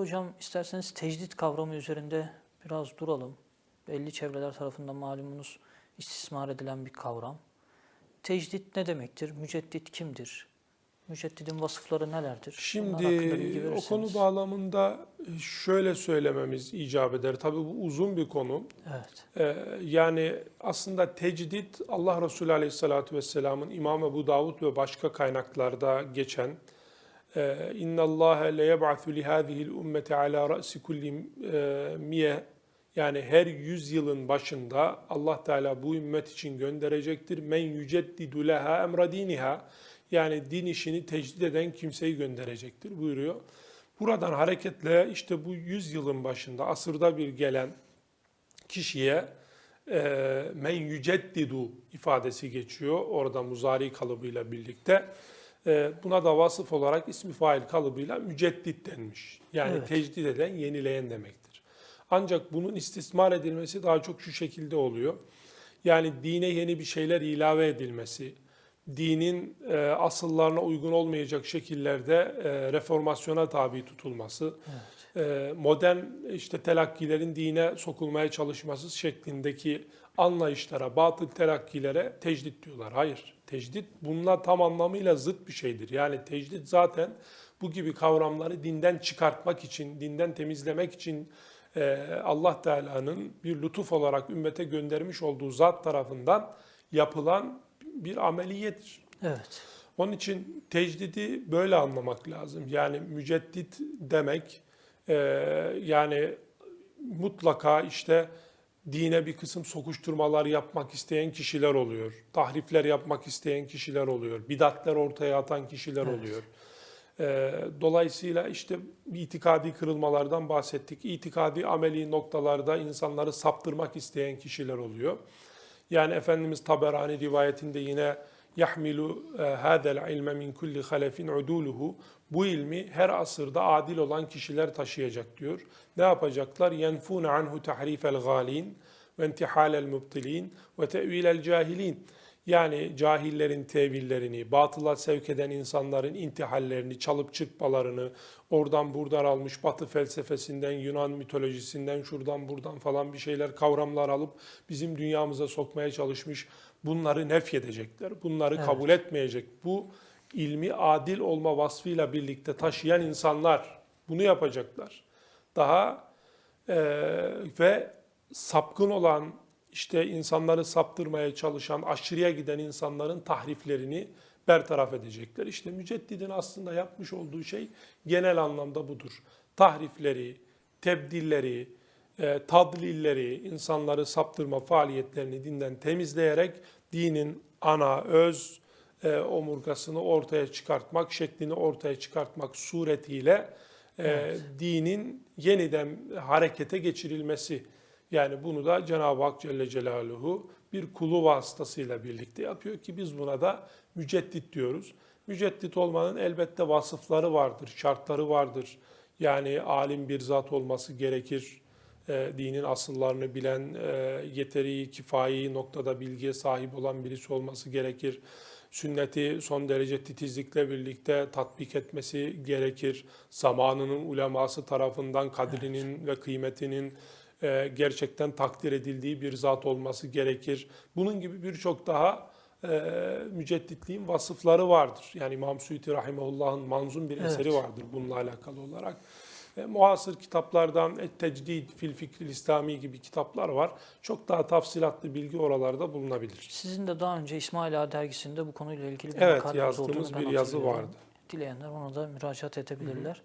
Hocam isterseniz tecdit kavramı üzerinde biraz duralım. Belli çevreler tarafından malumunuz istismar edilen bir kavram. Tecdit ne demektir? Müceddit kimdir? Müceddidin vasıfları nelerdir? Şimdi o konu bağlamında şöyle söylememiz icap eder. Tabii bu uzun bir konu. Evet. Ee, yani aslında tecdit Allah Resulü Aleyhisselatü Vesselam'ın İmam Ebu Davud ve başka kaynaklarda geçen yeb'athu li hadihi'l ummeti ala ra'si kulli e, miye yani her yüz yılın başında Allah Teala bu ümmet için gönderecektir. Men yüceddidu leha emra diniha yani din işini tecdid eden kimseyi gönderecektir buyuruyor. Buradan hareketle işte bu yüz yılın başında asırda bir gelen kişiye e, men yüceddidu ifadesi geçiyor. Orada muzari kalıbıyla birlikte. E, buna da vasıf olarak ismi fail kalıbıyla müceddit denmiş. Yani Evet. tecdid eden, yenileyen demektir. Ancak bunun istismar edilmesi daha çok şu şekilde oluyor. Yani dine yeni bir şeyler ilave edilmesi, dinin e, asıllarına uygun olmayacak şekillerde e, reformasyona tabi tutulması, e, modern işte telakkilerin dine sokulmaya çalışması şeklindeki anlayışlara, batıl telakkilere tecdit diyorlar. Hayır, tecdit bununla tam anlamıyla zıt bir şeydir. Yani tecdit zaten bu gibi kavramları dinden çıkartmak için, dinden temizlemek için e, Allah Teala'nın bir lütuf olarak ümmete göndermiş olduğu zat tarafından yapılan bir ameliyettir. Evet. Onun için tecdidi böyle anlamak lazım. Yani müceddit demek e, yani mutlaka işte dine bir kısım sokuşturmalar yapmak isteyen kişiler oluyor. Tahrifler yapmak isteyen kişiler oluyor. Bidatler ortaya atan kişiler Evet. oluyor. E, dolayısıyla işte itikadi kırılmalardan bahsettik. İtikadi ameli noktalarda insanları saptırmak isteyen kişiler oluyor. Yani Efendimiz Taberani rivayetinde yine yahmilu e, hadel ilme min kulli halefin uduluhu bu ilmi her asırda adil olan kişiler taşıyacak diyor. Ne yapacaklar? Yenfune anhu tahrifel galin ve intihalel mubtilin ve tevilel cahilin. Yani cahillerin tevillerini, batıla sevk eden insanların intihallerini, çalıp çırpmalarını, oradan buradan almış batı felsefesinden, Yunan mitolojisinden, şuradan buradan falan bir şeyler, kavramlar alıp bizim dünyamıza sokmaya çalışmış. Bunları nefyedecekler, bunları Evet. kabul etmeyecek. Bu ilmi adil olma vasfıyla birlikte taşıyan insanlar bunu yapacaklar. Daha eee, ve sapkın olan işte insanları saptırmaya çalışan, aşırıya giden insanların tahriflerini bertaraf edecekler. İşte müceddidin aslında yapmış olduğu şey genel anlamda budur. Tahrifleri, tebdilleri, e, tadlilleri, insanları saptırma faaliyetlerini dinden temizleyerek dinin ana, öz e, omurgasını ortaya çıkartmak, şeklini ortaya çıkartmak suretiyle e, Evet. dinin yeniden harekete geçirilmesi. Yani bunu da Cenab-ı Hak Celle Celaluhu bir kulu vasıtasıyla birlikte yapıyor ki biz buna da müceddit diyoruz. Müceddit olmanın elbette vasıfları vardır, şartları vardır. Yani alim bir zat olması gerekir. E, dinin asıllarını bilen, e, yeteri kifayi noktada bilgiye sahip olan birisi olması gerekir. Sünneti son derece titizlikle birlikte tatbik etmesi gerekir. Zamanının uleması tarafından kadrinin ve kıymetinin e, gerçekten takdir edildiği bir zat olması gerekir. Bunun gibi birçok daha e, mücedditliğin vasıfları vardır. Yani İmam Suyuti Rahimahullah'ın manzum bir Evet. eseri vardır bununla alakalı olarak. E, muasır kitaplardan Et Tecdid fil Fikril İslami gibi kitaplar var. Çok daha tafsilatlı bilgi oralarda bulunabilir. Sizin de daha önce İsmail Ağa dergisinde bu konuyla ilgili bir Evet yazdığımız bir yazı vardı. Dileyenler ona da müracaat edebilirler.